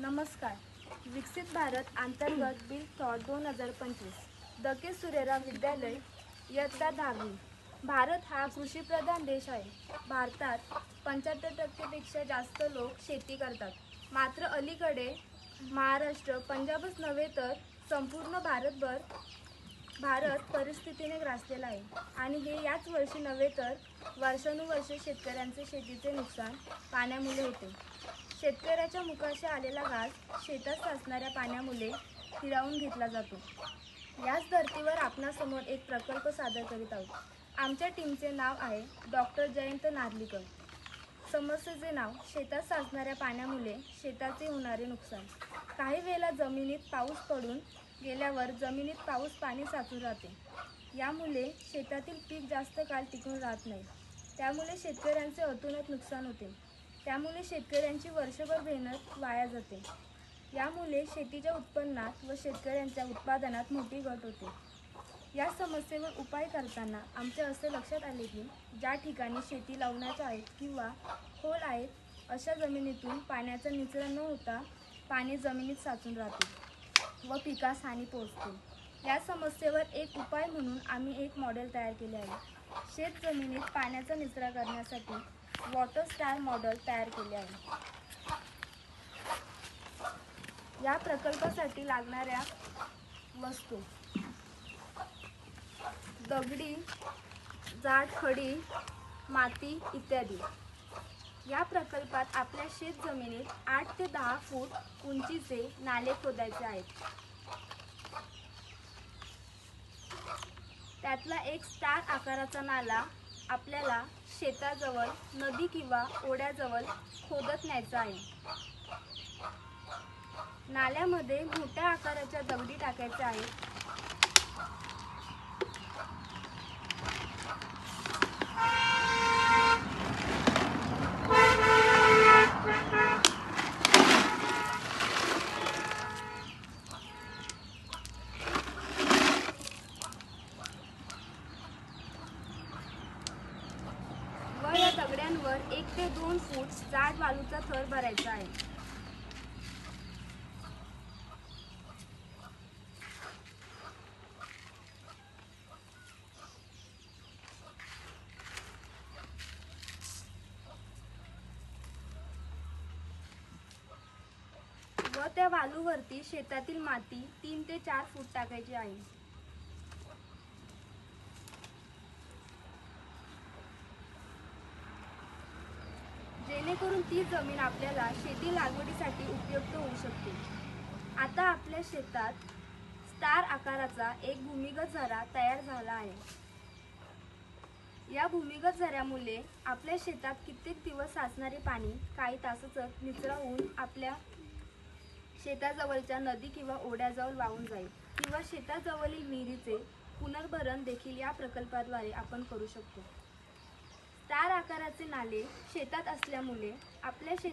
नमस्कार. विकसित भारत अंतर्गत बिल थॉट दोन हजार पंचवीस. दके सुरेरा विद्यालय इयत्ता दहावी. भारत हा कृषीप्रधान देश आहे. भारतात पंच्याहत्तर टक्केपेक्षा जास्त लोक शेती करतात. मात्र अलीकडे महाराष्ट्र पंजाबच नव्हे तर संपूर्ण भारतभर भारत परिस्थितीने ग्रासलेला आहे. आणि हे याच वर्षी नव्हे तर वर्षानुवर्ष शेतकऱ्यांचे शेतीचे नुकसान पाण्यामुळे होते. शेतकऱ्याच्या मुखाशी आलेला घास शेतात साचणाऱ्या पाण्यामुळे हिरावून घेतला जातो. याच धर्तीवर आपणासमोर एक प्रकल्प सादर करीत आहोत. आमच्या टीमचे नाव आहे डॉक्टर जयंत नार्लीकर. समस्येचे नाव शेतात साचणाऱ्या पाण्यामुळे शेताचे होणारे नुकसान. काही वेळेला जमिनीत पाऊस पडून गेल्यावर जमिनीत पाऊस पाणी साचून राहते. यामुळे शेतातील पीक जास्त काळ टिकून राहत नाही. त्यामुळे शेतकऱ्यांचे अतोनात नुकसान होते. त्यामुळे शेतकऱ्यांची वर्षभर मेहनत वाया जाते. यामुळे शेतीच्या उत्पन्नात व शेतकऱ्यांच्या उत्पादनात मोठी घट होते. या समस्येवर उपाय करताना आमच्या असे लक्षात आले की ज्या ठिकाणी शेती लावण्याच्या आहेत किंवा खोल आहेत अशा जमिनीतून पाण्याचा निचरा न होता पाणी जमिनीत साचून राहते. व पिकास हानी पोहोचते. या समस्येवर एक उपाय म्हणून आम्ही एक मॉडेल तयार केले आहे. शेत जमिनीत पाण्याचा निचरा करण्यासाठी वॉटर स्टार मॉडेल तयार केले आहे. या प्रकल्पासाठी लागणाऱ्या वस्तू. दगडी जाड खडी माती इत्यादी. या प्रकल्पात आपल्या शेत जमिनीत आठ ते दहा फूट उंचीचे नाले खोदायचे आहेत. त्यातला एक स्टार आकाराचा नाला आपल्याला शेताजवळ नदी किंवा ओढ्याजवळ खोदत न्यायचा आहे. नाल्यामध्ये मोठ्या आकाराच्या दगडी टाकायच्या आहेत व या दगड्यांवर एक ते दोन फूट जाड वालूचा थर भरायचा आहे. व त्या वालूवरती शेतातील माती तीन ते चार फूट टाकायची आहे. जेणेकरून ती जमीन आपल्याला शेती लागवडीसाठी उपयुक्त होऊ शकते. आता आपल्या शेतात स्टार आकाराचा एक भूमिगत झरा तयार झाला आहे. या भूमिगत झऱ्यामुळे आपल्या शेतात कित्येक दिवस साचणारे पाणी काही तासातच निचरा होऊन आपल्या शेताजवळच्या नदी किंवा ओढ्याजवळ वाहून जाईल किंवा शेताजवळील विहिरीचे पुनर्भरण देखील या प्रकल्पाद्वारे आपण करू शकतो. तार आकाराचे नाले शेतात असल्यामुळे आपल्या शेत